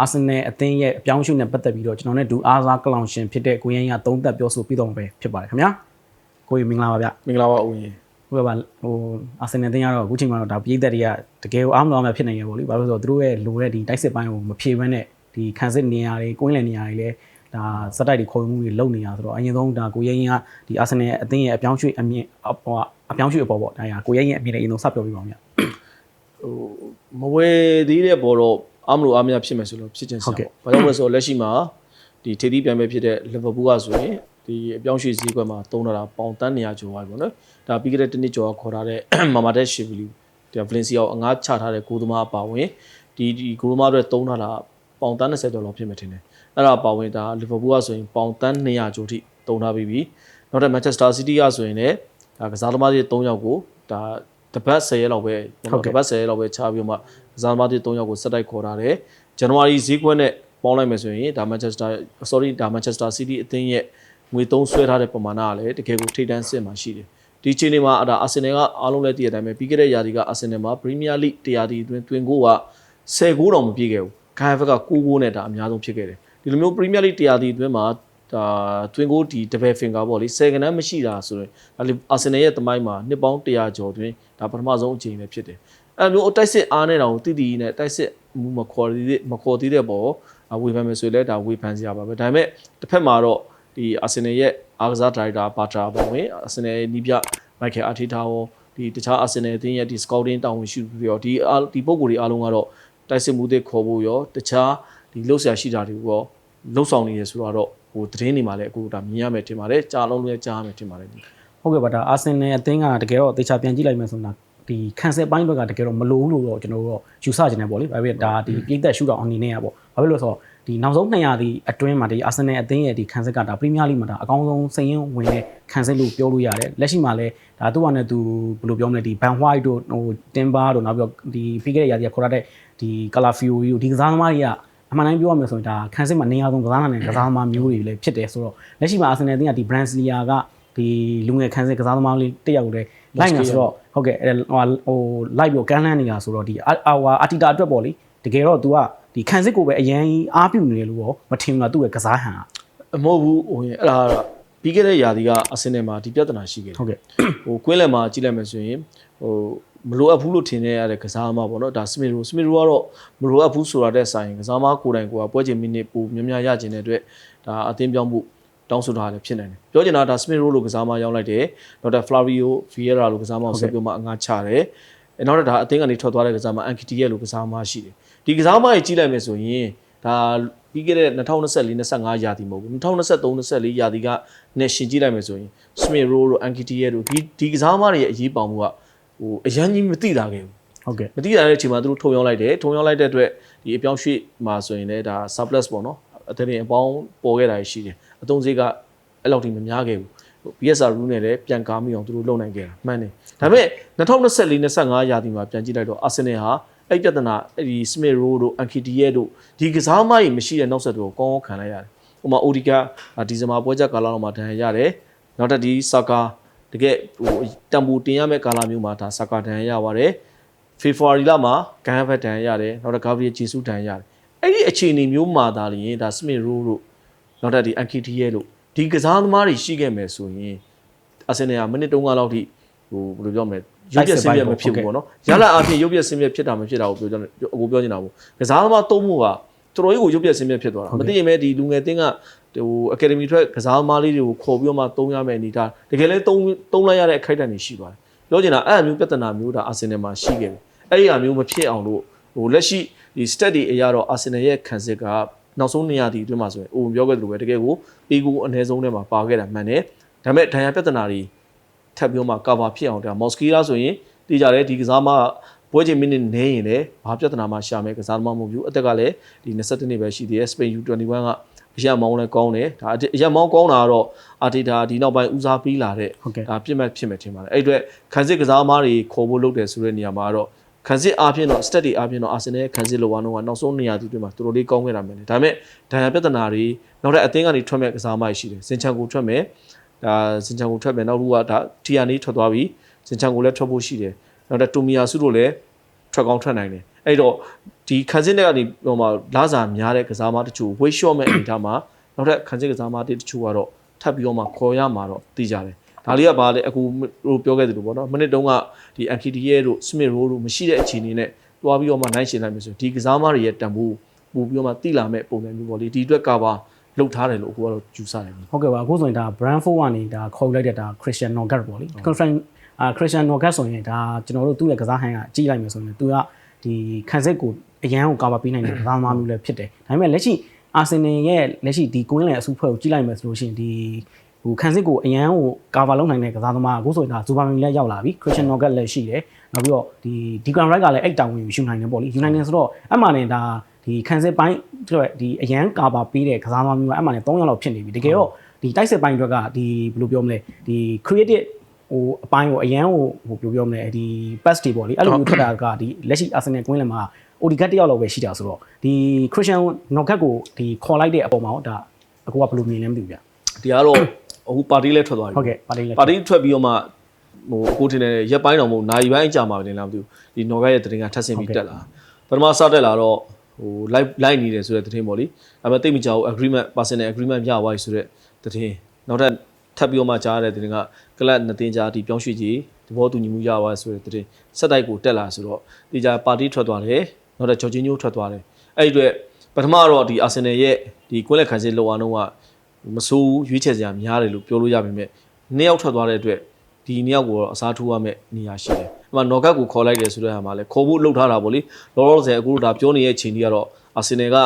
အာဆင်နယ်အသင်းရဲ့အပြောင်းအရွှေ့နဲ့ပတ်သက်ပြီးတော့ကျွန်တော်နဲ့ဒူအားစားကလောင်ရှင်ဖြစ်တဲ့ကိုရင်းရသုံးသက်ပြောဆိုပြီးတော့ပဲဖြစ်ပါတယ်ခင်ဗျာကိုကြီးမင်္ဂလာပါဗျမင်္ဂလာပါဦးရင်ဟုတ်ကဲ့ပါဟိုအာဆင်နယ်အသင်းကတော့အခုချိန်မှာတော့ဒါပြည်သက်တွေကတကယ်ကိုအားမလို့မှဖြစ်နေရပေါ့လေဘာလို့လဲဆိုတော့သူတို့ရဲ့လိုတဲ့ဒီတိုက်စစ်ပိုင်းကိုမဖြေဘဲနဲ့ဒီခံစစ်နေရာတွေကိုင်းလည်နေရာတွေလည်းဒါစက်တိုက်တွေခေါ်ယူမှုတွေလုပ်နေတာဆိုတော့အရင်ဆုံးဒါကိုရင်းကဒီအာဆင်နယ်အသင်းရဲ့အပြောင်းအရွှေ့အမြင်အပေါ်အပြောင်းအရွှေ့အပေါ်ပေါ့ဒါရကိုရင်းရဲ့အမြင်နဲ့အရင်ဆုံးစပြောပြပါဦးဗျဟိုမဝယ်သေးတဲ့ဘောတော့ အမလို့အမရဖြစ်မယ်ဆိုလို့ဖြစ်ချင်စရာပေါ့ဘာလို့လဲဆိုတော့လက်ရှိမှာဒီထေသီးပြန်ပဲဖြစ်တဲ့လီဗာပူးကဆိုရင်ဒီအပြောင်းရွှေ့စည်းကွက်မှာတုံးတော့တာပေါင်တန်းနေရကျော်ပါပြီပေါ့နော်ဒါပြီးခဲ့တဲ့တစ်နှစ်ကျော်ခေါ်ထားတဲ့မာမာတက်ရှီဗီလီဒီဗလင်စီယာကိုအငားချထားတဲ့ဂိုးသမားအပါဝင်ဒီဒီဂိုးသမားတွေတုံးထားတာပေါင်တန်း20ကျော်လောက်ဖြစ်မယ်ထင်တယ်အဲ့ဒါအပါဝင်ဒါလီဗာပူးကဆိုရင်ပေါင်တန်း200ကျော်ထိတုံးထားပြီးပြီနောက်တဲ့မန်ချက်စတာစီးတီးကဆိုရင်လည်းဒါကစားသမားတွေ3ယောက်ကိုဒါ တပတ်10ရက်လောက်ပဲတပတ်10ရက်လောက်ပဲချပြီးတော့မှကစားသမားတွေ3ယောက်ကိုစက်တိုက်ခေါ်ထားတယ်ဇန်နဝါရီဈေးကွက်နဲ့ပေါင်းလိုက်မယ်ဆိုရင်ဒါမန်ချက်စတာ sorry ဒါမန်ချက်စတာစီးတီးအသင်းရဲ့ငွေသုံးဆွဲထားတဲ့ပမာဏကလည်းတကယ်ကိုထိပ်တန်းစစ်မှာရှိတယ်ဒီချိန်တွေမှာအဲ့ဒါအာဆင်နယ်ကအားလုံးလည်းတည်တဲ့အတိုင်းပဲပြီးခဲ့တဲ့ရာသီကအာဆင်နယ်မှာပရီးမီးယားလိတရားတီအတွင်းတွင်ကိုက10ဂိုးတောင်မပြည့်ခဲ့ဘူးဂိုင်ဖက်က9ဂိုးနဲ့ဒါအများဆုံးဖြစ်ခဲ့တယ်ဒီလိုမျိုးပရီးမီးယားလိတရားတီအတွင်းမှာ ဒါတွင်ကိုဒီဒဘယ်ဖင်ကာပေါ့လေ10ကနန်းမရှိတာဆိုရင်ဒါလေအာဆင်နယ်ရဲ့တမိုင်းမှာနှစ်ပေါင်း100ကျော်တွင်ဒါပထမဆုံးအချိန်ပဲဖြစ်တယ်အဲ့လိုတိုက်စစ်အားနဲ့တောင်တိတိနဲ့တိုက်စစ်မှုမခေါ်သေးတဲ့မခေါ်သေးတဲ့ပေါ်ဝေဖန်မယ်ဆိုရင်လည်းဒါဝေဖန်စရာပါပဲဒါပေမဲ့တစ်ဖက်မှာတော့ဒီအာဆင်နယ်ရဲ့အားကစားဒါရိုက်တာပါတာပေါ့ဝင်အာဆင်နယ်နီးပြမိုက်ကယ်အာတီတာရောဒီတခြားအာဆင်နယ်အသင်းရဲ့ဒီစကောက်တင်းတာဝန်ရှိပြီးတော့ဒီအားဒီပုံကိုယ်တွေအားလုံးကတော့တိုက်စစ်မှုတွေခေါ်ဖို့ရောတခြားဒီလှုပ်ရှားရှိတာတွေရောလှုပ်ဆောင်နေရဆိုတော့ ဟိုသတင်းတွေမှာလည်းအခုဒါမြင်ရမယ်ထင်ပါတယ်ကြားလုံးလည်းကြားရမယ်ထင်ပါတယ်ဟုတ်ကဲ့ပါဒါအာဆင်နယ်အသင်းကတကယ်တော့တေချာပြန်ကြည့်လိုက်မယ်ဆိုတော့ဒီခံစစ်ပိုင်းဘက်ကတကယ်တော့မလိုဘူးလို့တော့ကျွန်တော်တို့တော့ယူဆချင်တယ်ပေါ့လေဘာဖြစ်လဲဒါဒီပြည်သက်ရှူတော့အနေနဲ့อ่ะပေါ့ဘာဖြစ်လို့လဲဆိုတော့ဒီနောက်ဆုံး200ဒီအတွင်းမှာဒီအာဆင်နယ်အသင်းရဲ့ဒီခံစစ်ကဒါပရီးမီးယားလိမှာဒါအကောင်းဆုံးစရင်ဝင်တဲ့ခံစစ်လို့ပြောလို့ရတယ်လက်ရှိမှာလည်းဒါသူ့ဟာနဲ့သူဘယ်လိုပြောမလဲဒီဘန်ဟွိုက်တို့ဟိုတင်ဘာတို့နောက်ပြီးတော့ဒီပြီးခဲ့တဲ့ရာသီကခေါ်ရတဲ့ဒီကာလာဖီယိုတို့ဒီကစားသမားတွေက အမှန်တိုင်းပြောရမယ်ဆိုရင်ဒါခံစစ်မှာနေရာဆုံးကစားနိုင်တဲ့ကစားသမားမျိုးတွေလည်းဖြစ်တယ်ဆိုတော့လက်ရှိမှာအာဆင်နယ်အသင်းကဒီ Brandslea ကဒီလူငယ်ခံစစ်ကစားသမားလေးတစ်ယောက်တည်းလိုက်နေဆိုတော့ဟုတ်ကဲ့ဟိုဟိုလိုက်ပြီးကန်းလန်းနေတာဆိုတော့ဒီအာဝါအာတီတာအတွက်ပေါ့လေတကယ်တော့ तू ကဒီခံစစ်ကိုပဲအရန်အားပြုနေတယ်လို့ရောမထင်ဘူးလားသူ့ရဲ့ကစားဟန်ကအမဟုတ်ဘူးဟိုရင်အဲ့ဒါကပြီးခဲ့တဲ့ရာသီကအဆင်နယ်မှာဒီပြဿနာရှိခဲ့တယ်ဟုတ်ကဲ့ဟိုကွင်းလယ်မှာကြည့်လိုက်မယ်ဆိုရင်ဟို မလိုအပ်ဘူးလို့ထင်နေရတဲ့ကစားသမားပေါ့နော်ဒါစမီရိုစမီရိုကတော့မလိုအပ်ဘူးဆိုတာတဲ့ဆိုင်ကစားသမားကိုယ်တိုင်ကိုယ်ကပွဲချိန်မိနစ်ပိုများများရကျင်တဲ့အတွက်ဒါအသင်းပြောင်းမှုတောင်းဆိုတာလည်းဖြစ်နိုင်တယ်ပြောချင်တာဒါစမီရိုလိုကစားသမားရောက်လိုက်တယ်နောက်တာဖလာဗီယိုဗီယရာလိုကစားသမားကိုဆက်ပြီးမှအငှားချတယ်အဲနောက်တော့ဒါအသင်းကနေထွက်သွားတဲ့ကစားသမားအန်ကီတီရဲ့လိုကစားသမားရှိတယ်ဒီကစားသမားကြီးကြည့်လိုက်မယ်ဆိုရင်ဒါပြီးခဲ့တဲ့2024 25ရာသီမဟုတ်ဘူး2023 24ရာသီကနဲ့ရှင်ကြည့်လိုက်မယ်ဆိုရင်စမီရိုလိုအန်ကီတီရဲ့လိုဒီဒီကစားသမားတွေရဲ့အရေးပေါင်မှုက ဟိုအရန်ကြီးမသိတာခဲ့ဘူးဟုတ်ကဲ့မသိတာတဲ့အချိန်မှာသူတို့ထုံရောင်းလိုက်တယ်ထုံရောင်းလိုက်တဲ့အတွက်ဒီအပြောင်းရွှေ့မှာဆိုရင်လည်းဒါ surplus ပေါ့နော်အထည်အပေါင်းပေါ်ခဲ့တာရှိတယ်အသုံးစရိတ်ကအဲ့လောက်ထိမများခဲ့ဘူး BSR rule နဲ့လည်းပြန်ကားမိအောင်သူတို့လုပ်နိုင်ခဲ့တာမှန်တယ်ဒါပေမဲ့2024 25ရာသီမှာပြန်ကြည့်လိုက်တော့ Arsenal ဟာအဲ့ပြဿနာအဲ့ဒီ Smith Rowe တို့ Ankitier တို့ဒီကစားမကြီးမရှိတဲ့နောက်ဆက်တွေကိုကောင်းကောင်းခံလိုက်ရတယ်ဥပမာ Odika ဒီဇင်ဘာပွဲချက်ကာလလောက်မှာဒဏ်ရာရတယ်နောက်တစ်ဒီ Saka တကယ်ဟိုတံပူတင်ရမယ့်ကာလမျိုးမှာဒါ Saka ဒဏ်ရာရပါတယ်ဖေဖော်ဝါရီလမှာဂန်ဖက်တန်ရတယ်နောက်တော့ဂါဗရီဂျေဆုတန်ရတယ်အဲ့ဒီအခြေအနေမျိုးမှာဒါလျင်ဒါစမစ်ရိုးတို့နောက်တော့ဒီအန်ကီတီရဲ့တို့ဒီကစားသမားတွေရှိခဲ့မယ်ဆိုရင်အာဆင်နယ်ကမိနစ်3ကလောက်ထိဟိုဘယ်လိုပြောမလဲရုပ်ပြက်ဆင်းပြက်မဖြစ်ဘူးပေါ့နော်ရလာအပြင်ရုပ်ပြက်ဆင်းပြက်ဖြစ်တာမဖြစ်တာကိုပြောကြတယ်အကိုပြောနေတာပေါ့ကစားသမားသုံးမှုကထတော်တော်ကြီးကိုရုပ်ပြက်ဆင်းပြက်ဖြစ်သွားတာမသိရင်ပဲဒီလူငယ်တင်းက ဟိုအကယ်ဒမီထွက်ကစားသမားလေးတွေကိုခေါ်ပြီးတော့မှသုံးရမယ်အနေထားတကယ်လဲသုံးသုံးလိုက်ရတဲ့အခိုက်အတန့်တွေရှိပါတယ်ပြောချင်တာအဲ့အမျိုးပြဿနာမျိုးဒါအာဆင်နယ်မှာရှိခဲ့တယ်အဲ့ဒီအမျိုးမဖြစ်အောင်လို့ဟိုလက်ရှိဒီ stat တွေအရတော့အာဆင်နယ်ရဲ့ခံစစ်ကနောက်ဆုံးနေရာဒီအတွင်းမှာဆိုရင်အိုပြောခဲ့သလိုပဲတကယ်ကိုပီကူအနည်းဆုံးထဲမှာပါခဲ့တာမှန်တယ်ဒါပေမဲ့ဒဏ်ရာပြဿနာတွေထပ်ပြီးတော့မှ cover ဖြစ်အောင်ဒါမော်စကီလာဆိုရင်တည်ကြတယ်ဒီကစားမပွဲချိန်မိနစ်နေရင်လည်းဘာပြဿနာမှရှာမယ်ကစားသမားမဟုတ်ဘူးအသက်ကလည်းဒီ22နှစ်ပဲရှိသေးတယ် Spain U21 က အရက်မောင်းလည်းကောင်းတယ်ဒါအရက်မောင်းကောင်းတာကတော့အာတီတာဒီနောက်ပိုင်းဦးစားပေးလာတဲ့ဟုတ်ကဲ့ဒါပြစ်မှတ်ဖြစ်မယ်ထင်ပါတယ်အဲ့အအတွက်ခံစစ်ကစားသမားတွေခေါ်ဖို့လုပ်တယ်ဆိုတဲ့နေရာမှာတော့ခံစစ်အားဖြင့်တော့ stat တွေအားဖြင့်တော့ Arsenal ရဲ့ခံစစ်လိုဝါတော့ကနောက်ဆုံးနေရာဒီတွေမှာတော်တော်လေးကောင်းခဲ့တာမယ်လေဒါပေမဲ့ဒဏ်ရာပြဿနာတွေနောက်ထပ်အသင်းကနေထွက်မဲ့ကစားသမားတွေရှိတယ်စင်ချန်ကိုထွက်မဲ့ဒါစင်ချန်ကိုထွက်မဲ့နောက်တစ်ခုကဒါတီယာနေထွက်သွားပြီစင်ချန်ကိုလည်းထွက်ဖို့ရှိတယ်နောက်ထပ်တူမီယာစုတို့လည်းထွက်ကောင်းထွက်နိုင်တယ်အဲ့တော့ ဒီခံစစ်တွေကနေဟိုမှာလာစာများတဲ့ကစားသမားတချို့ weight short မဲ့အနေထားမှာနောက်ထပ်ခံစစ်ကစားသမားတွေတချို့ကတော့ထပ်ပြီးတော့မှခေါ်ရမှာတော့သိကြတယ်ဒါလေးကဘာလဲအခုဟိုပြောခဲ့သလိုပေါ့နော်မိနစ်တုန်းကဒီ MKT ရဲ့တို့ Smith Rowe တို့မရှိတဲ့အခြေအနေနဲ့တွားပြီးတော့မှနိုင်ရှင်လိုက်မယ်ဆိုရင်ဒီကစားမတွေရဲ့တန်ဖိုးပို့ပြီးတော့မှတိလာမဲ့ပုံစံမျိုးပေါ့လေဒီအတွက်ကပါလှုပ်ထားတယ်လို့အခုကတော့ယူဆတယ်ဟုတ်ကဲ့ပါအခုဆိုရင်ဒါ Brandford ကနေဒါခေါ်ယူလိုက်တဲ့ဒါ Christian Nogat ပေါ့လေ Christian အာ Christian Nogat ဆိုရင်ဒါကျွန်တော်တို့သူ့ရဲ့ကစားဟန်ကကြီးလိုက်မယ်ဆိုရင်သူက ဒီခံစစ်ကိုအရန်ကိုကာဗာပေးနိုင်တဲ့ကစားသမားမျိုးလည်းဖြစ်တယ်ဒါပေမဲ့လက်ရှိ Arsenal ရဲ့လက်ရှိဒီကွင်းလယ်အစုဖွဲ့ကိုကြီးလိုက်မယ်ဆိုလို့ရှိရင်ဒီဟိုခံစစ်ကိုအရန်ကိုကာဗာလုပ်နိုင်တဲ့ကစားသမားအခုဆိုရင်ဒါဇူပါမီလည်းရောက်လာပြီ Christian Nogat လည်းရှိတယ်နောက်ပြီးတော့ဒီ Declan Rice ကလည်းအဲ့တာဝန်ယူနိုင်တယ်ပေါ့လေယူနိုင်တယ်ဆိုတော့အမှန်နဲ့ဒါဒီခံစစ်ပိုင်းအတွက်ဒီအရန်ကာဗာပေးတဲ့ကစားသမားမျိုးကအမှန်နဲ့3ယောက်လောက်ဖြစ်နေပြီတကယ်တော့ဒီတိုက်စစ်ပိုင်းအတွက်ကဒီဘယ်လိုပြောမလဲဒီ creative ဟိုအပိုင်းကိုအရန်ဟိုဟိုပြောပြောမလဲဒီ pass တွေပေါ့လေအဲ့လိုမျိုးထွက်တာကဒီလက်ရှိ Arsenal ကွင်းလယ်မှာ Odegaard တယောက်လောက်ပဲရှိတာဆိုတော့ဒီ Christian Nogat ကိုဒီခေါ်လိုက်တဲ့အပေါ်မှာတော့ဒါအကူကဘယ်လိုမြင်လဲမသိဘူးဗျဒီကတော့အခုပါတီလည်းထွက်သွားပြီဟုတ်ကဲ့ပါလိမ့်လေပါတီထွက်ပြီးတော့မှဟိုအခုထင်တယ်ရက်ပိုင်းတော့မဟုတ်နိုင်ပိုင်းကြာမှာပဲလားမသိဘူးဒီနော်ဂတ်ရဲ့တင်ကထပ်ဆင်ပြီးတက်လာပထမစတက်လာတော့ဟို live live နေတယ်ဆိုတဲ့တင်ပေါ့လေဒါပေမဲ့တိတ်မကြောက် agreement personal agreement ပြသွားပြီဆိုတဲ့တင်နောက်ထပ် ထပ်ပြီးတော့မှကြားရတဲ့တင်ကကလပ်နှစ်တင်ကြားဒီပြောင်းရွှေ့ကြီးသဘောတူညီမှုရသွားဆိုတဲ့တင်ဆက်တိုက်ကိုတက်လာဆိုတော့ဒီကြပါတီထွက်သွားတယ်နောက်တော့ဂျော်ဂျီညိုထွက်သွားတယ်အဲ့ဒီအတွက်ပထမတော့ဒီအာဆင်နယ်ရဲ့ဒီကွင်းလက်ခံစစ်လောက်အောင်တော့ကမဆိုးရွေးချယ်စရာများတယ်လို့ပြောလို့ရပါမယ်။နှစ်ယောက်ထွက်သွားတဲ့အတွက်ဒီနှစ်ယောက်ကိုတော့အစားထိုးရမယ့်နေရာရှိတယ်။အဲ့မှာနော်ဂတ်ကိုခေါ်လိုက်တယ်ဆိုတဲ့ဟာမှာလည်းခေါ်ဖို့လှုပ်ထားတာပေါ့လေ။လောလောဆယ်အခုဒါပြောနေတဲ့ချိန်ကြီးကတော့အာဆင်နယ်က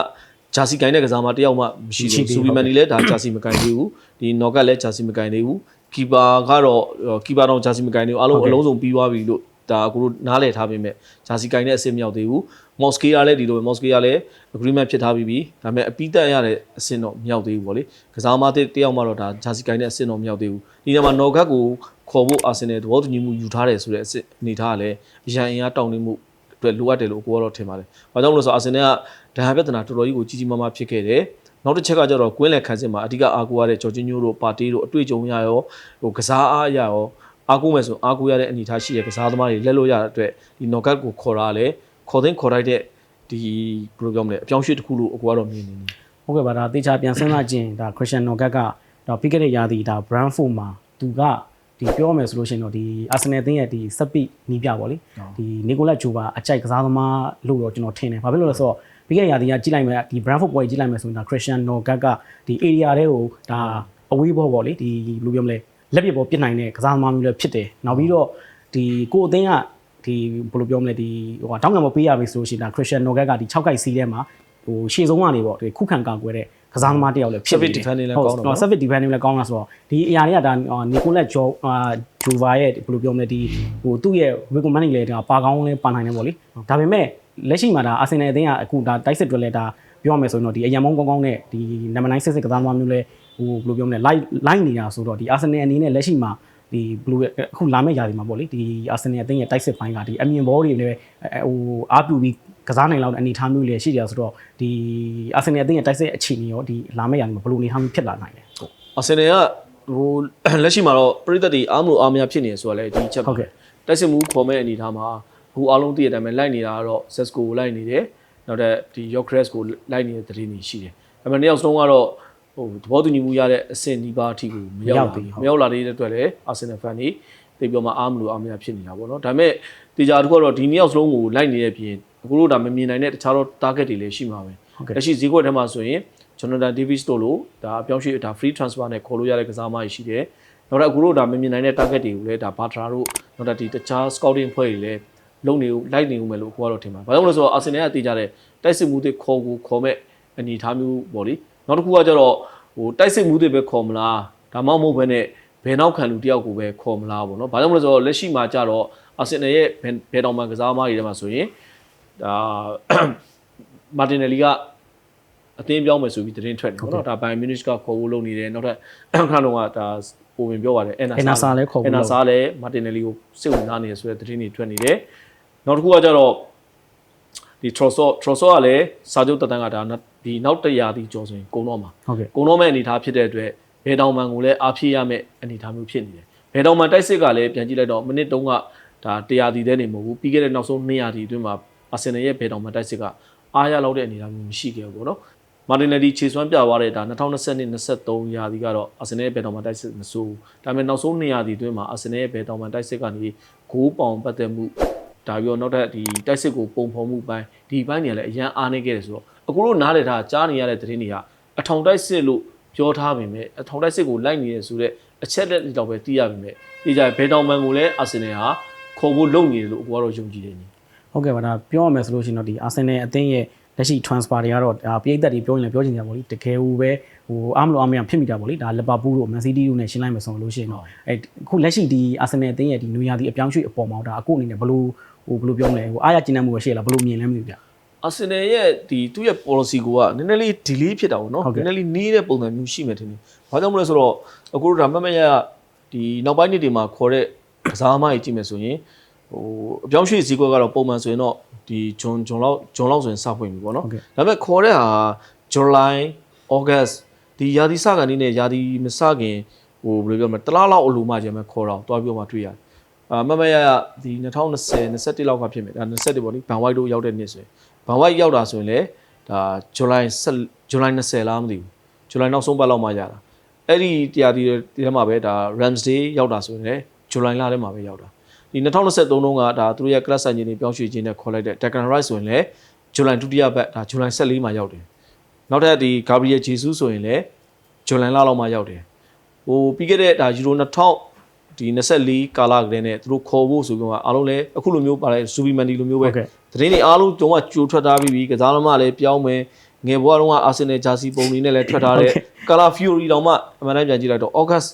ဂျာစီကိုင်းတဲ့ကစားမတယောက်မှမရှိသေးဘူး။ဆူဘီမန်နီလည်းဒါဂျာစီမကိုင်းသေးဘူး။ဒီနော်ဂတ်လည်းဂျာစီမကိုင်းသေးဘူး။ကီပါကတော့ကီပါတော့ဂျာစီမကိုင်းသေးဘူး။အားလုံးအလုံးစုံပြီးသွားပြီလို့ဒါအခုတို့နားလည်ထားပေမဲ့ဂျာစီကိုင်းတဲ့အဆင့်မရောက်သေးဘူး။မော်စကေးယာလည်းဒီလိုပဲမော်စကေးယာလည်း agreement ဖြစ်ထားပြီးပြီဒါပေမဲ့အပိတက်ရတဲ့အဆင့်တော့မရောက်သေးဘူးဗောလေကစားမတစ်တယောက်မှတော့ဒါဂျာစီကိုင်းတဲ့အဆင့်တော့မရောက်သေးဘူးဒီနေရာမှာနော်ဂတ်ကိုခေါ်ဖို့အာဆင်နယ်သဘောတူညီမှုယူထားတယ်ဆိုတဲ့အဆင့်အနေထားကလည်းအရန်အင်အားတောင်းနေမှု အတွက်လိုအပ်တယ်လို့ကိုကတော့ထင်ပါတယ်ဘာကြောင့်လဲဆိုတော့အာဆင်နယ်ကဒဏ်ရာပြဿနာတော်တော်ကြီးကိုကြီးကြီးမားမားဖြစ်ခဲ့တယ်နောက်တစ်ချက်ကကျတော့ကွင်းလယ်ခန်းစစ်မှာအဓိကအားကိုးရတဲ့ဂျော်ဂျင်းညိုတို့ပါတီတို့အတွေ့အကြုံရရောဟိုကစားအားရရောအားကိုးမယ်ဆိုအားကိုးရတဲ့အနေအထားရှိတဲ့ကစားသမားတွေလက်လို့ရတဲ့အတွက်ဒီနော်ဂတ်ကိုခေါ်တာလဲခေါ်သိမ်းခေါ်လိုက်တဲ့ဒီဘယ်လိုပြောမလဲအပြောင်းအရွှေ့တစ်ခုလို့အကူကတော့မြင်နေတယ်ဟုတ်ကဲ့ပါဒါတေချာပြန်စဉ်းစားကြည့်ရင်ဒါ Christian Nogat ကဒါပြီးခဲ့တဲ့ရာသီဒါ Brentford မှာသူက ဒီပြောရမယ်ဆိုလို့ရှိရင်တော့ဒီ Arsenal အသင်းရဲ့ဒီစက်ပိနီးပြပေါ့လေဒီ Nicolas Joba အကြိုက်ကစားသမားလို့တော့ကျွန်တော်ထင်တယ်ဘာဖြစ်လို့လဲဆိုတော့ပြီးခဲ့တဲ့ရာသီကကြည့်လိုက်မယ်ဒီ Brentford ပွဲကြည့်လိုက်မယ်ဆိုရင်ဒါ Christian Nogat ကဒီ area တွေကိုဒါအဝေးဘောပေါ့လေဒီလူပြောမလဲလက်ပြဘောပြစ်နိုင်တဲ့ကစားသမားမျိုးလည်းဖြစ်တယ်နောက်ပြီးတော့ဒီကိုအသင်းကဒီဘယ်လိုပြောမလဲဒီဟိုကတောင်းငံမပေးရပြီဆိုလို့ရှိရင်ဒါ Christian Nogat ကဒီ6ကိုက်စီးထဲမှာဟိုရှေ့ဆုံးကနေပေါ့ဒီခုခံကာကွယ်တဲ့ ကစားသမားတစ်ယောက်လည်းဖြစ်နေတယ် Service defending လည်းကောင်းတော့နော် service defending လည်းကောင်းတာဆိုတော့ဒီအရာတွေကဒါနီကိုလက်ဂျောအာဂျူဗာရဲ့ဘယ်လိုပြောမလဲဒီဟိုသူ့ရဲ့ recommend လည်းဒါပါကောင်းလည်းပါနိုင်တယ်ပေါ့လေဒါပေမဲ့လက်ရှိမှာဒါအာဆင်နယ်အသင်းကအခုဒါတိုက်စစ်တွေလည်းဒါပြောရမယ်ဆိုရင်တော့ဒီအရန်မောင်းကောင်းကောင်းနဲ့ဒီနံပါတ်9စစ်စစ်ကစားသမားမျိုးလဲဟိုဘယ်လိုပြောမလဲ live line နေတာဆိုတော့ဒီအာဆင်နယ်အနေနဲ့လက်ရှိမှာ ဒီဘလူးအခုလာမယ့်ຢာဒီမှာပေါ့လေဒီအာဆင်နယ်အသင်းရဲ့တိုက်စစ်ပိုင်းကဒီအမြင်ဘောတွေလည်းဟိုအားပြူပြီးကစားနိုင်လောက်တဲ့အနေအထားမျိုးလည်းရှိကြဆိုတော့ဒီအာဆင်နယ်အသင်းရဲ့တိုက်စစ်အခြေအနေရောဒီလာမယ့်ຢာဒီမှာဘလူးအနေအထားမျိုးဖြစ်လာနိုင်တယ်ဟုတ်အာဆင်နယ်ကဟိုလက်ရှိမှာတော့ပရိသတ်တွေအားမလို့အားမရဖြစ်နေဆိုတော့လေဒီချက်ပါဟုတ်ကဲ့တိုက်စစ်မှုခေါ်မဲ့အနေထားမှာအခုအားလုံးသိတဲ့အတိုင်းပဲလိုက်နေတာကတော့ Sesco ကိုလိုက်နေတယ်နောက်တဲ့ဒီ Yokres ကိုလိုက်နေတဲ့သတင်းတွေရှိတယ်ဒါပေမဲ့နှစ်ယောက်စလုံးကတော့ ဟိုသဘောတူညီမှုရတဲ့အဆင့်ဒီပါအထိကိုမရောက်လာမရောက်လာသေးတဲ့အတွက်လည်း Arsenal fan တွေသိပြောမှအားမလို့အားမရဖြစ်နေတာပေါ့နော်ဒါပေမဲ့တေချာတစ်ခုကတော့ဒီနှစ်ယောက်စလုံးကိုလိုက်နေတဲ့ပြင်အခုတို့ဒါမမြင်နိုင်တဲ့တခြားတော့ target တွေလည်းရှိမှာပဲလက်ရှိဈေးကွက်ထဲမှာဆိုရင် Jonathan Davis တို့လို့ဒါအပြောင်းရွှေ့ဒါ free transfer နဲ့ခေါ်လို့ရတဲ့ကစားသမားတွေရှိတယ်နောက်တော့အခုတို့ဒါမမြင်နိုင်တဲ့ target တွေကိုလည်းဒါ Batra တို့နောက်တော့ဒီတခြား scouting ဖွဲ့တွေလည်းလုံနေဦးလိုက်နေဦးမယ်လို့ကိုကတော့ထင်ပါတယ်ဘာလို့လဲဆိုတော့ Arsenal ကတည်ကြတဲ့တိုက်စစ်မှုတွေခေါ်ကိုခေါ်မဲ့အနေအထားမျိုးပေါ့လေ နောက်တစ်ခုကကျတော့ဟိုတိုက်စစ်မှုတွေပဲခေါ်မလားဒါမှမဟုတ်ဘဲနဲ့ဘယ်နောက်ခံလူတယောက်ကိုပဲခေါ်မလားပေါ့နော်ဘာလို့လဲဆိုတော့လက်ရှိမှာကျတော့ Arsenal ရဲ့ဘယ်ဘယ်တောင်မှကစားသမားတွေထဲမှာဆိုရင်ဒါ Martinelli ကအသင်းပြောင်းမယ်ဆိုပြီးသတင်းထွက်နေပေါ့နော်ဒါဘိုင်မြူနစ်ကခေါ်ဖို့လုပ်နေတယ်နောက်ထပ်ခဏလုံးကဒါပုံဝင်ပြောပါတယ်အန်အန်နာဆာလည်းခေါ်ဖို့အန်နာဆာလည်းမာတင်နယ်လီကိုစိတ်ဝင်စားနေရဆိုတဲ့သတင်းတွေထွက်နေတယ်နောက်တစ်ခုကကျတော့ ဒီ Trosso Trosso ကလည်းစာချုပ်တက်တန်းကဒါဒီနောက်တရာဒီကျော်ဆိုရင်ကုံတော့မှာဟုတ်ကဲ့ကုံတော့မဲ့အနေအထားဖြစ်တဲ့အတွက်ဘယ်တောင်မှန်ကိုလည်းအားဖြည့်ရမယ့်အနေအထားမျိုးဖြစ်နေတယ်ဘယ်တောင်မှန်တိုက်စစ်ကလည်းပြန်ကြည့်လိုက်တော့မိနစ်တုန်းကဒါတရာဒီတဲ့နေမဟုတ်ဘူးပြီးခဲ့တဲ့နောက်ဆုံး200ဒီအတွင်းမှာအာဆင်နယ်ရဲ့ဘယ်တောင်မှန်တိုက်စစ်ကအားရလောက်တဲ့အနေအထားမျိုးမရှိခဲ့ဘူးပေါ့နော်မာတင်နယ်ဒီခြေစွမ်းပြသွားတဲ့ဒါ2020 23ရာသီကတော့အာဆင်နယ်ရဲ့ဘယ်တောင်မှန်တိုက်စစ်မဆိုးဘူးဒါပေမဲ့နောက်ဆုံး200ဒီအတွင်းမှာအာဆင်နယ်ရဲ့ဘယ်တောင်မှန်တိုက်စစ်ကနေဂိုးပေါင်ပတ်သက်မှု ဒါပြီးတော့နောက်ထပ်ဒီတိုက်စစ်ကိုပုံဖော်မှုပိုင်းဒီပိုင်းတွေလည်းအရန်အားနေခဲ့တယ်ဆိုတော့အခုတို့နားလည်ထားကြားနေရတဲ့သတင်းတွေကအထောင်တိုက်စစ်လို့ပြောထားပေမဲ့အထောင်တိုက်စစ်ကိုလိုက်နေရဆိုတော့အချက်လက်တွေတော့ပဲသိရပေမဲ့ဒီကြဘယ်တောင်မန်ကိုလည်းအာဆင်နယ်ဟာခေါ်ဖို့လုပ်နေတယ်လို့အကူကတော့ယုံကြည်တယ်ညီဟုတ်ကဲ့ပါဒါပြောရမယ်ဆိုလို့ရှိရင်တော့ဒီအာဆင်နယ်အသင်းရဲ့လက်ရှိ transfer တွေကတော့ဒါပြည်သက်တွေပြောရင်လည်းပြောချင်ကြပါလိတကယ်ဟူပဲဟိုအားမလို့အားမရဖြစ်မိတာပေါ့လေဒါလီဗာပူးတို့မန်စီးတီးတို့နဲ့ရှင်းလိုက်မယ်ဆိုလို့ရှိရင်တော့အဲအခုလက်ရှိဒီအာဆင်နယ်အသင်းရဲ့ဒီနွေရာသီအပြောင်းရွှေ့အပေါ်မှာဒါအခုအနေနဲ့ဘလို့ ဟိုဘလို့ပြောမလဲဟိုအားရကျဉ်းနှံမှုပဲရှိရလားဘလို့မြင်လဲမသိဘူးဗျအာဆင်နယ်ရဲ့ဒီသူ့ရဲ့ policy ကိုကနည်းနည်းလေး delay ဖြစ်တာပေါ့နော်ဟုတ်ကဲ့နည်းနည်းလေးနှီးတဲ့ပုံစံမျိုးရှိမယ်ထင်တယ်။ဘာကြောင့်မလဲဆိုတော့အခုတို့ဒါမတ်မတ်ရဒီနောက်ပိုင်းနှစ်တွေမှာခေါ်တဲ့ကစားသမားကြီးကြည့်မယ်ဆိုရင်ဟိုအပြောင်းရွှေ့ဈေးကွက်ကတော့ပုံမှန်ဆိုရင်တော့ဒီဂျွန်ဂျွန်လောက်ဂျွန်လောက်ဆိုရင်စဖွင့်ပြီပေါ့နော်ဟုတ်ကဲ့ဒါပေမဲ့ခေါ်တဲ့ဟာ July August ဒီရာသီစကန်နေနဲ့ရာသီမစခင်ဟိုဘယ်လိုပြောမလဲတလားလောက်အလိုမှကျန်မဲ့ခေါ်တော့တွားပြီးတော့မှတွေ့ရတယ်အာ မတ်မတ်ရရဒီ2020 21လောက်ကဖြစ်မယ်ဒါ21ပေါ့နိဘန်ဝိုက်တို့ရောက်တဲ့နှစ်ဆိုရင်ဘန်ဝိုက်ရောက်တာဆိုရင်လေဒါ July 10 July 20လားမသိဘူး July နောက်ဆုံးပတ်လောက်မှရတာအဲ့ဒီတရားဒီထဲမှာပဲဒါ Ramsday ရောက်တာဆိုရင်လေ July လထဲမှာပဲရောက်တာဒီ2023တုန်းကဒါသူတို့ရဲ့ class ဆိုင်ကြီးတွေပြောင်းရွှေ့ခြင်းနဲ့ခေါ်လိုက်တဲ့ Declan Rice ဆိုရင်လေ July ဒုတိယပတ်ဒါ July 14မှာရောက်တယ်နောက်ထပ်ဒီ Gabriel Jesus ဆိုရင်လေ July လလောက်မှရောက်တယ်ဟိုပြီးခဲ့တဲ့ဒါ Euro 2000 ဒီ24ကာလကလေးနဲ့သူတို့ခေါ်ဖို့ဆိုပြီးတော့အားလုံးလည်းအခုလိုမျိုးပါလဲ Subimandi လိုမျိုးပဲဟုတ်ကဲ့သတင်းတွေအားလုံးတုံးကကြိုထွက်ထားပြီးပြီကစားသမားလည်းပြောင်းမယ်ငယ်ဘွားတုန်းကအာဆင်နယ်ဂျာစီပုံတွေနဲ့လည်းထွက်ထားတဲ့ကာလာဖီယိုရီတောင်မှအမှန်တမ်းပြန်ကြည့်လိုက်တော့ August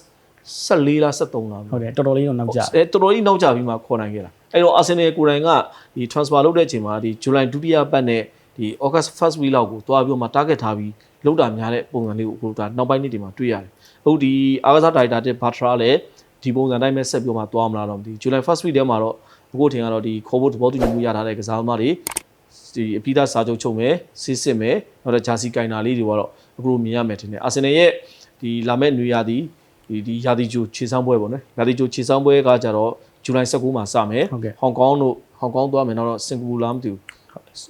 14လား73လားဟုတ်တယ်တော်တော်လေးတော့နောက်ကျအဲတော်တော်ကြီးနောက်ကျပြီးမှခေါ်နိုင်ခဲ့တာအဲ့တော့အာဆင်နယ်ကိုယ်တိုင်ကဒီ transfer လုပ်တဲ့အချိန်မှာဒီ July ဒုတိယပတ်နဲ့ဒီ August first week လောက်ကိုတွားပြီးတော့မှ target ထားပြီးလောက်တာများတဲ့ပုံစံလေးကိုအခုဒါနောက်ပိုင်းနှစ်တွေမှာတွေ့ရတယ်အခုဒီအားကစားဒါရိုက်တာတဲ့ Batra လည်း ဒီပုံစံတိုင်းပဲဆက်ပြီးတော့မှတွားမလားတော့မသိဘူး July first week ထဲမှာတော့အခုအထင်ကတော့ဒီခေါ်ဖို့သဘောတူညီမှုရထားတဲ့ကစားသမားတွေဒီအပိသားစာချုပ်ချုပ်မယ်စစ်စစ်မယ်နောက်တော့ဂျာစီကင်နာလေးတွေကတော့အခုမြင်ရမယ်ထင်တယ်အာဆင်နယ်ရဲ့ဒီလာမဲ့နွေရာသီဒီဒီရာသီကျိုခြေဆောင်ပွဲပေါ့နော်ရာသီကျိုခြေဆောင်ပွဲကကြတော့ဇူလိုင်19မှာစမယ်ဟုတ်ကဲ့ဟောင်ကောင်တို့ဟောင်ကောင်သွားမယ်နောက်တော့စင်ကာပူလားမသိဘူး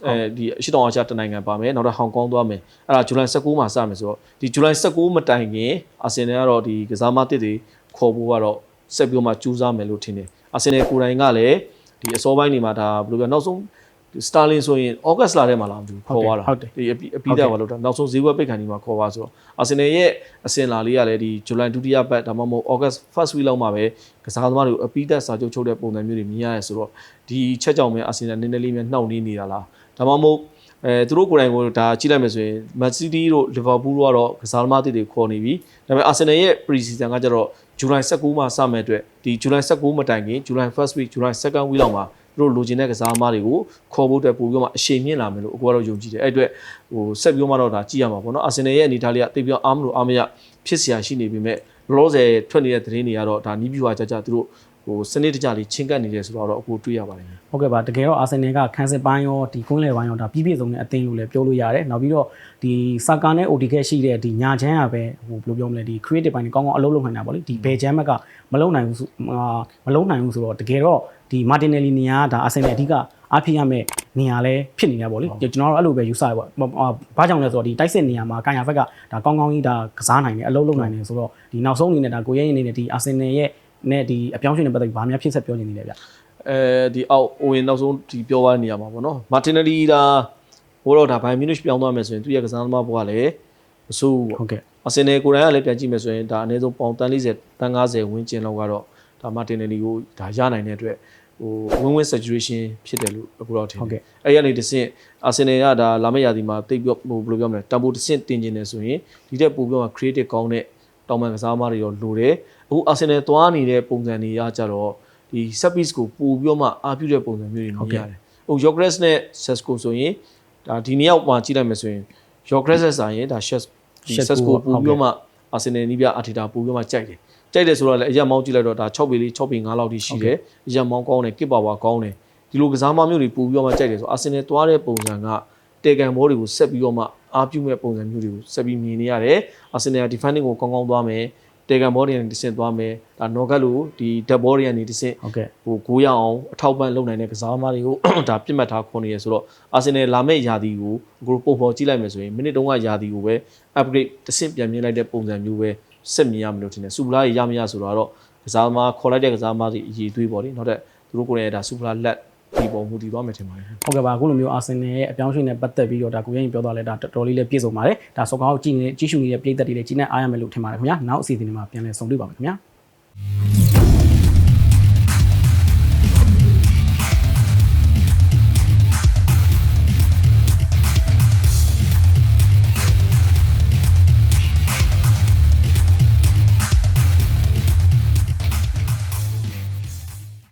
အဲဒီအရှိတောင်အာရှတနိုင်ငံပါမယ်နောက်တော့ဟောင်ကောင်သွားမယ်အဲ့ဒါဇူလိုင်19မှာစမယ်ဆိုတော့ဒီဇူလိုင်19မတိုင်ခင်အာဆင်နယ်ကတော့ဒီကစားမတစ်တွေ ခေါ်ဖို့ကတော့ဆက်ပြီးတော့မှကြိုးစားမယ်လို့ထင်တယ်အာဆင်နယ်ကိုယ်တိုင်ကလည်းဒီအစောပိုင်းနေမှာဒါဘယ်လိုပြောနောက်ဆုံးစတာလင်ဆိုရင်ဩဂတ်လထဲမှာလာမသိဘူးခေါ်သွားတာဟုတ်တယ်ဒီအပီအပီးတာပါလို့တာနောက်ဆုံးဈေးကွက်ပိတ်ခံဒီမှာခေါ်သွားဆိုတော့အာဆင်နယ်ရဲ့အစင်လာလေးကလည်းဒီဇူလိုင်ဒုတိယပတ်ဒါမှမဟုတ်ဩဂတ် first week လောက်မှာပဲကစားသမားတွေကိုအပီးသက်စာချုပ်ချုပ်တဲ့ပုံစံမျိုးတွေမြင်ရတယ်ဆိုတော့ဒီချက်ကြောင့်ပဲအာဆင်နယ်နည်းနည်းလေးများနှောင့်နှေးနေတာလားဒါမှမဟုတ် အဲသူတို့ကိုယ်တိုင်ကိုဒါကြည့်လိုက်မယ်ဆိုရင်မန်စီးတီးတို့လီဗာပူးတို့ကတော့ကစားသမားတွေခေါ်နေပြီဒါပေမဲ့အာဆင်နယ်ရဲ့ pre-season ကကျတော့ဇူလိုင်19မှာစမဲ့အတွက်ဒီဇူလိုင်19မတိုင်ခင်ဇူလိုင် first week ဇူလိုင် second week လောက်မှာသူတို့လိုချင်တဲ့ကစားသမားတွေကိုခေါ်ဖို့အတွက်ပို့ပြီးတော့မှအရှိန်မြင့်လာမယ်လို့အကူကတော့ယုံကြည်တယ်အဲ့အတွက်ဟိုဆက်ပြီးတော့မှတော့ဒါကြည့်ရမှာပေါ့နော်အာဆင်နယ်ရဲ့အနေအထားလေးကတိတ်ပြီးတော့အားမလို့အားမရဖြစ်เสียရှိနေပြီမဲ့လောလောဆယ်ထွက်နေတဲ့သတင်းတွေကတော့ဒါနီးပြူဟာကြကြသူတို့ ဟိုစနစ်တကျလေးချင်းကပ်နေတယ်ဆိုတော့အကူတွေ့ရပါတယ်ဟုတ်ကဲ့ပါတကယ်တော့အာဆင်နယ်ကခန်းစစ်ပိုင်းရောဒီကွင်းလယ်ပိုင်းရောဒါပြည့်ပြည့်စုံတဲ့အသင်းလို့လည်းပြောလို့ရတယ်နောက်ပြီးတော့ဒီစာကာနဲ့ ODK ရှိတဲ့ဒီညာချမ်းရပဲဟိုဘယ်လိုပြောမလဲဒီ creative ပိုင်းကောင်းကောင်းအလုပ်လုပ်နိုင်တာပေါ့လေဒီဘယ်ချမ်းဘက်ကမလုပ်နိုင်ဘူးဆိုအာမလုပ်နိုင်ဘူးဆိုတော့တကယ်တော့ဒီ Martinelli နေရာကဒါအာဆင်နယ်အဓိကအားဖြစ်ရမယ့်နေရာလဲဖြစ်နေတာပေါ့လေကျွန်တော်တို့အဲ့လိုပဲယူဆရပေါ့ဘာကြောင့်လဲဆိုတော့ဒီတိုက်စစ်နေရာမှာကန်ယာဘက်ကဒါကောင်းကောင်းကြီးဒါကစားနိုင်တယ်အလုပ်လုပ်နိုင်တယ်ဆိုတော့ဒီနောက်ဆုံးအနေနဲ့ဒါကိုရဲရင်နေတဲ့ဒီအာဆင်နယ်ရဲ့ နဲ့ဒီအပြောင်းအရွှေ့နဲ့ပတ်သက်ပြီးဘာများဖြစ်ဆက်ပြောနေနေလဲဗျအဲဒီအောက်အိုဝင်နောက်ဆုံးဒီပြောသွားတဲ့နေရာမှာပေါ့နော်မာတင်နယ်လီဒါဟဘောတော့ဒါဘိုင်မြူနစ်ပြောင်းသွားမယ်ဆိုရင်သူရဲ့ကစားသမားဘဝလည်းမဆိုးဘူးပေါ့ဟုတ်ကဲ့အာဆင်နယ်ကိုယ်တိုင်ကလည်းပြန်ကြည့်မယ်ဆိုရင်ဒါအနည်းဆုံးပေါင်တန်40တန်90ဝန်းကျင်လောက်ကတော့ဒါမာတင်နယ်လီကိုဒါရနိုင်တဲ့အတွက်ဟို win win situation ဖြစ်တယ်လို့အခုတော့ထင်ဟုတ်တကဲ့ယ်အဲ့ရနေတစ်ဆင့်အာဆင်နယ်ကဒါလာမယ့်ရာသီမှာတိတ်ပြီးဟိုဘယ်လိုပြောမလဲတန်ဖိုးတစ်ဆင့်တင်ကျင်တယ်ဆိုရင်ဒီတက်ပို့ပြောမှာ creative ကောင်းတဲ့ တောင်ပန်ကစားသမားတွေရောလိုတယ်အခုအာဆင်နယ်သွားနေတဲ့ပုံစံတွေရကြတော့ဒီ set piece ကိုပို့ပြီးတော့မှအားပြုတဲ့ပုံစံမျိုးတွေမြင်ရတယ်ဟို Yogres နဲ့ Sesco ဆိုရင်ဒါဒီနှစ်ယောက်မှာကြည့်လိုက်မယ်ဆိုရင် Yogres ဆက်ဆိုင်ရင်ဒါ Shes ဒီ Sesco Sesco ပို့ပြီးတော့မှအာဆင်နယ်နီးပြအာတီတာပို့ပြီးတော့မှကြိုက်တယ်ကြိုက်တယ်ဆိုတော့လည်းအရက်မောင်းကြည့်လိုက်တော့ဒါ6ပေလေး6ပေ9လောက်ထိရှိတယ်အရက်မောင်းကောင်းတယ်ကစ်ပါဝါကောင်းတယ်ဒီလိုကစားမမျိုးတွေပို့ပြီးတော့မှကြိုက်တယ်ဆိုအာဆင်နယ်သွားတဲ့ပုံစံကတေကန်ဘောတွေကိုဆက်ပြီးတော့မှ အားပြုမဲ့ပုံစံမျိုးတွေကိုဆက်ပြီးမြင်နေရတယ်အာဆင်နယ်က defending ကိုကောင်းကောင်းသွားမယ်တေကန်ဘောတွေကနေတစ်ဆင့်သွားမယ်ဒါနော်ဂတ်လိုဒီ dead ball တွေကနေတစ်ဆင့်ဟုတ်ကဲ့ဟိုကိုရအောင်အထောက်ပံ့လုပ်နိုင်တဲ့ကစားသမားတွေကိုဒါပြစ်မှတ်ထားခေါ်နေရဆိုတော့အာဆင်နယ်လာမယ့်ယာဒီကိုကိုပုံပေါ်ကြည့်လိုက်မယ်ဆိုရင်မိနစ်တုန်းကယာဒီကိုပဲ upgrade တစ်ဆင့်ပြန်မြင်လိုက်တဲ့ပုံစံမျိုးပဲဆက်မြင်ရမလို့ထင်တယ်စူပလာရမရဆိုတော့ကစားသမားခေါ်လိုက်တဲ့ကစားသမားတွေအရေးသွေးပေါ့လေနောက်တဲ့သူတို့ကိုယ်နဲ့ဒါစူပလာလက် ဒီပုံမူတည်သွားမယ်ထင်ပါတယ် ဟုတ်ကဲ့ပါအခုလိုမျိုးအာဆင်နယ်ရဲ့အပြောင်းအရွှေ့နဲ့ပတ်သက်ပြီးတော့ဒါကိုရင်ပြောသွားလဲဒါတော်တော်လေးလည်းပြည့်စုံပါတယ်ဒါစောကောင်းကြည့်နေကြည့်ရှုနေတဲ့ပြည်သက်တွေလည်းကြီးနဲ့အားရမယ်လို့ထင်ပါတယ်ခင်ဗျာနောက်အစီအစဉ်တွေမှာပြန်လည်ဆုံတွေ့ပါမယ်ခင်ဗျာ